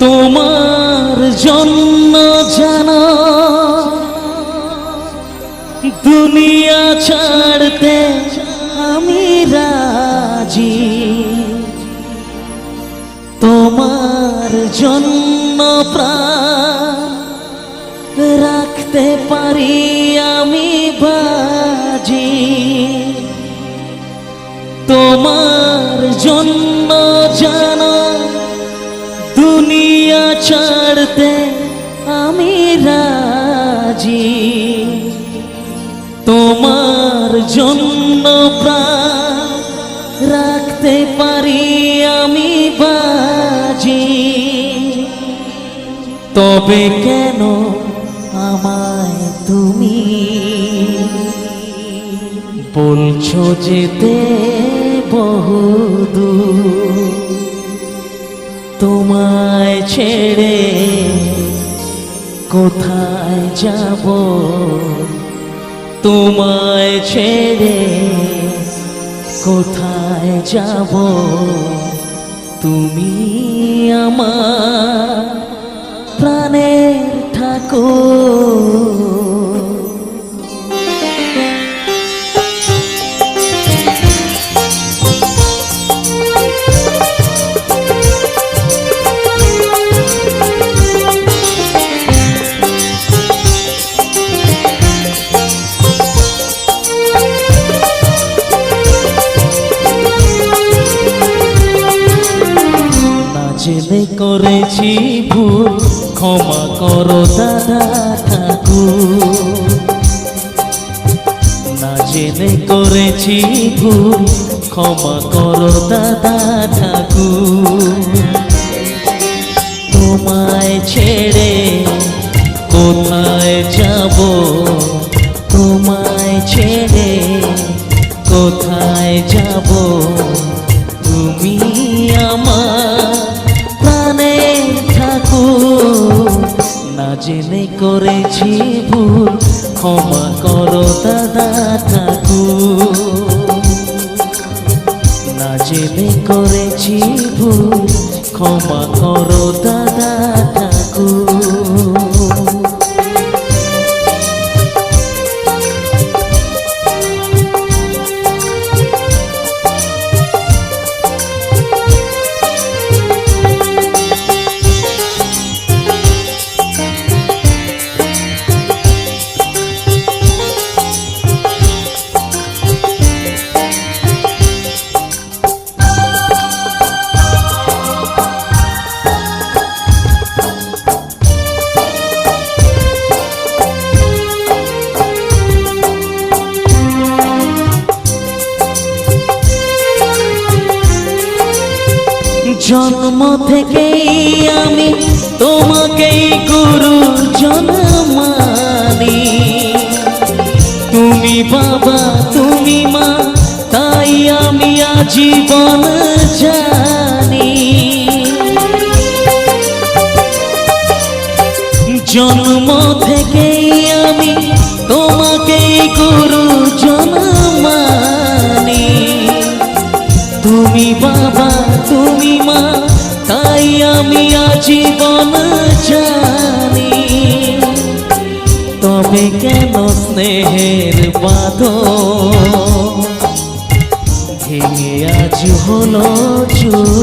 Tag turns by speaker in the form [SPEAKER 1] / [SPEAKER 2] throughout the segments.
[SPEAKER 1] তোমার জন্য জানা। দুনিয়া ছাড়তে আমি রাজি। তোমার জন্য প্রাণ রাখতে পারি ছাড়তে আমি রাজি। তোমার জন্য রাখতে পারি আমি বাজি। তবে কেন আমায় তুমি বলছো যেতে বহুদূর? তোমায় ছেড়ে কোথায় যাব? তোমায় ছেড়ে কোথায় যাব? তুমি আমার প্রাণের ঠাকুর। জেনে করেছি ভুল, ক্ষমা করো দাদা ঠাকুর। না জেনে করেছি ভুল, ক্ষমা করো দাদা ঠাকুর। করেছি ভুল ক্ষমা করো দাদা ঠাকুর। না জেনে করেছি ভুল ক্ষমা করো দাদা ঠাকুর। জন্ম থেকেই আমি তোমাকেই গুরু জন্মানি। তুমি বাবা, তুমি মা, তাই আমি আজীবন জানি। জন্ম থেকেই আমি তোমাকেই গুরু জন্মানি। আজীবন জানি। তবে কেন স্নেহের বাঁধ ভেঙে আজ হলো চুর।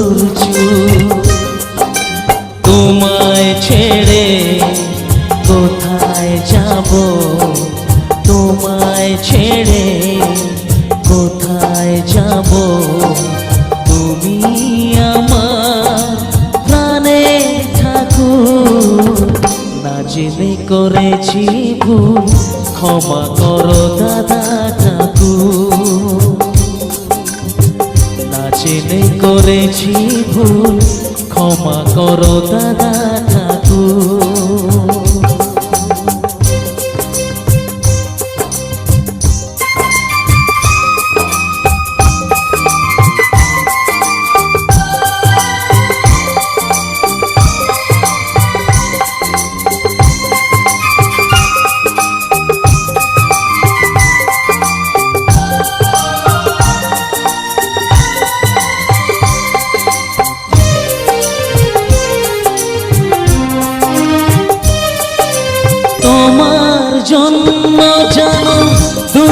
[SPEAKER 1] জেনে করেছি ভুল ক্ষমা করো দাদা কাকু না জেনে করেছি ভুল ক্ষমা করো দাদা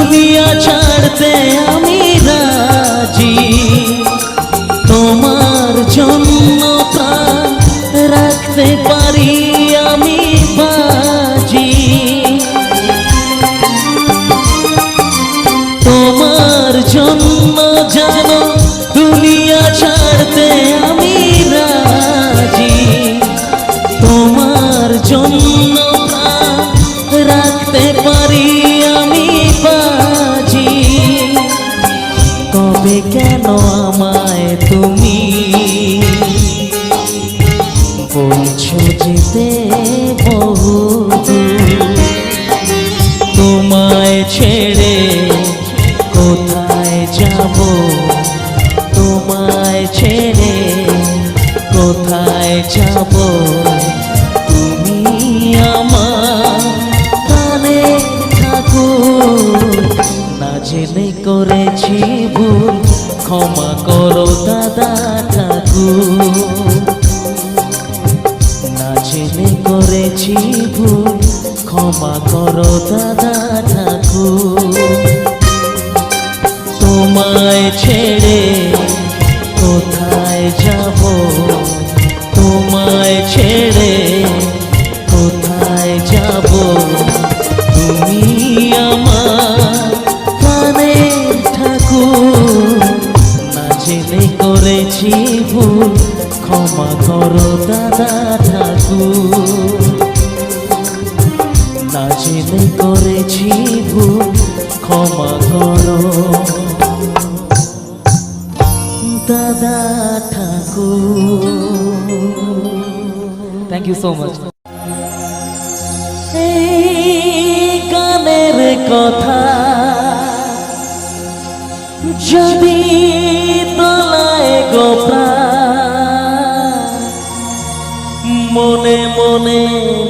[SPEAKER 1] দুনিয়া ছাড়তে আমি তোমায় ছেড়ে, কোথায় যাব? তুমি আমার কানে থাকো। না জেনে করেছি ভুল, ক্ষমা করো দাদা ঠাকুর। না জেনে করেছি ভুল, ক্ষমা করো দাদা ঠাকুর। তোমায় ছেড়ে যাব তোমায় ছেড়ে কোথায় যাব? তুমি আমার ঠাকুর না জেনে করেছি ভুল ক্ষমা করো। দাদা ঠাকুর।
[SPEAKER 2] থ্যাংক ইউ সো মাচ
[SPEAKER 1] গানের কথা যদি তলায় গোপ্রা মনে মনে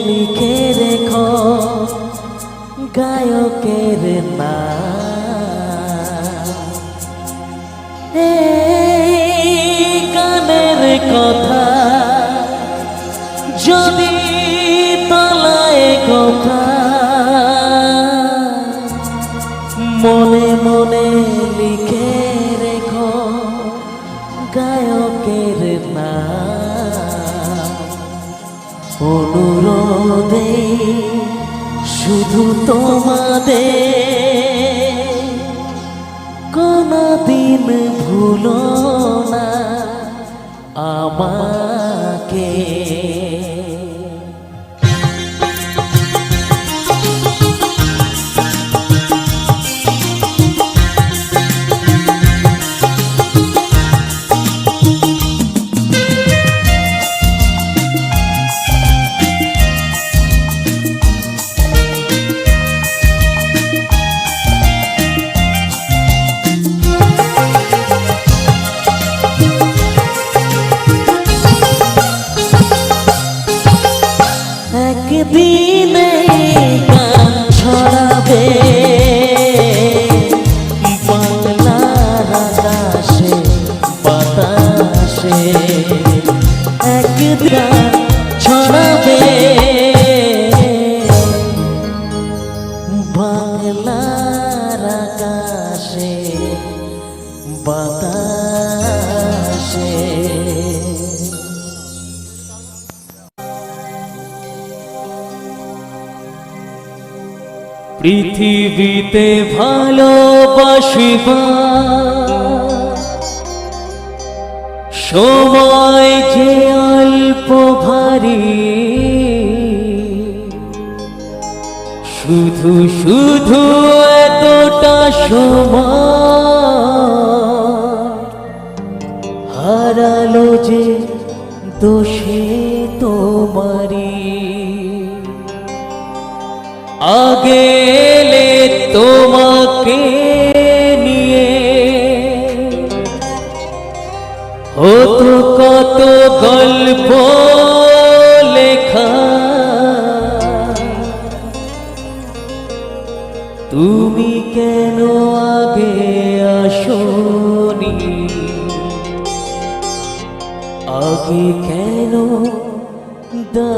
[SPEAKER 1] লিখে রেখো গায়কের না কথা। যদি তলায় কথা, মনে মনে লিখে রেখো গায়কের নাম। অনুরোধে শুধু তোমাদের কোনদিন ভুলো বাতাসে। পৃথিবীতে ভালোবাসিবা। সময় যে অল্প ভারী শুধু শুধু এতটা সময়। আগে এলে তোমাকে নিয়ে। হতো কত গল্প লেখা। তুমি কেন আগে আসনি? আগে কেন দা